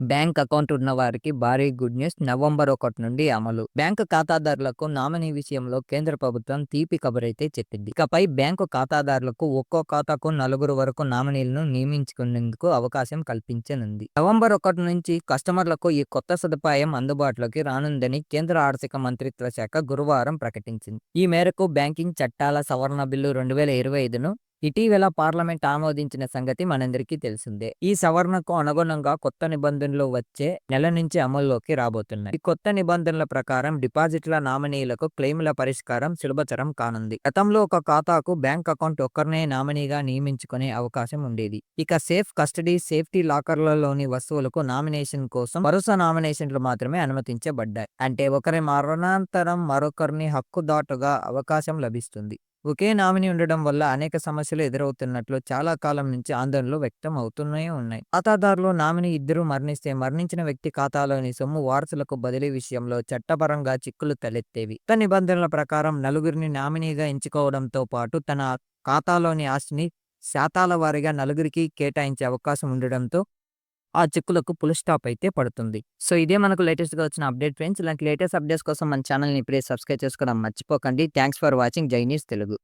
Bank account ఉన్న వారికి భారీ గుడ్ న్యూస్. నవంబర్ ఒకటి నుండి అమలు. బ్యాంకు ఖాతాదారులకు నామినీ విషయంలో కేంద్ర ప్రభుత్వం తీపి కబురైతే చెప్పింది. ఇకపై బ్యాంకు ఖాతాదారులకు ఒక్కో ఖాతాకు నలుగురు వరకు నామినీలను నియమించుకునేందుకు అవకాశం కల్పించనుంది. నవంబర్ ఒకటి నుంచి కస్టమర్లకు ఈ కొత్త సదుపాయం అందుబాటులోకి రానుందని కేంద్ర ఆర్థిక మంత్రిత్వ శాఖ గురువారం ప్రకటించింది. ఈ మేరకు బ్యాంకింగ్ చట్టాల సవరణ బిల్లు రెండు వేల ఇరవై ఐదును ఇటీవల పార్లమెంట్ ఆమోదించిన సంగతి మనందరికీ తెలిసిందే. ఈ సవరణకు అనుగుణంగా కొత్త నిబంధనలు వచ్చే నెల నుంచి అమల్లోకి రాబోతున్నాయి. ఈ కొత్త నిబంధనల ప్రకారం డిపాజిట్ల నామినీలకు క్లెయిమ్ల పరిష్కారం సులభతరం కానుంది. గతంలో ఒక ఖాతాకు బ్యాంక్ అకౌంట్ ఒక్కరినే నామినీగా నియమించుకునే అవకాశం ఉండేది. ఇక సేఫ్ కస్టడీ సేఫ్టీ లాకర్లలోని వస్తువులకు నామినేషన్ కోసం వరుస నామినేషన్లు మాత్రమే అనుమతించబడ్డాయి. అంటే ఒకరి మరణాంతరం మరొకరిని హక్కుదాటుగా అవకాశం లభిస్తుంది. ఒకే నామినీ ఉండడం వల్ల అనేక సమస్యలు ఎదురవుతున్నట్లు చాలా కాలం నుంచి ఆందోళనలు వ్యక్తం అవుతూనే ఉన్నాయి. ఖాతాదారులు నామినీ ఇద్దరు మరణిస్తే మరణించిన వ్యక్తి ఖాతాలోని సొమ్ము వారసులకు బదిలీ విషయంలో చట్టపరంగా చిక్కులు తలెత్తేవి. కొత్త నిబంధనల ప్రకారం నలుగురిని నామినీగా ఎంచుకోవడంతో పాటు తన ఖాతాలోని ఆస్తిని శాతాల వారీగా నలుగురికి కేటాయించే అవకాశం ఉండడంతో ఆ చిక్కులకు పుల్ స్టాప్ అయితే పడుతుంది. సో ఇదే మనకు లేటెస్ట్గా వచ్చిన అప్డేట్ ఫ్రెండ్స్ ఇలాంటి లేటెస్ట్ అప్డేట్స్ కోసం మన ఛానల్ని ఇప్పుడే సబ్స్క్రైబ్ చేసుకోవడం మర్చిపోకండి. థ్యాంక్స్ ఫర్ వాచింగ్ జైనీస్ తెలుగు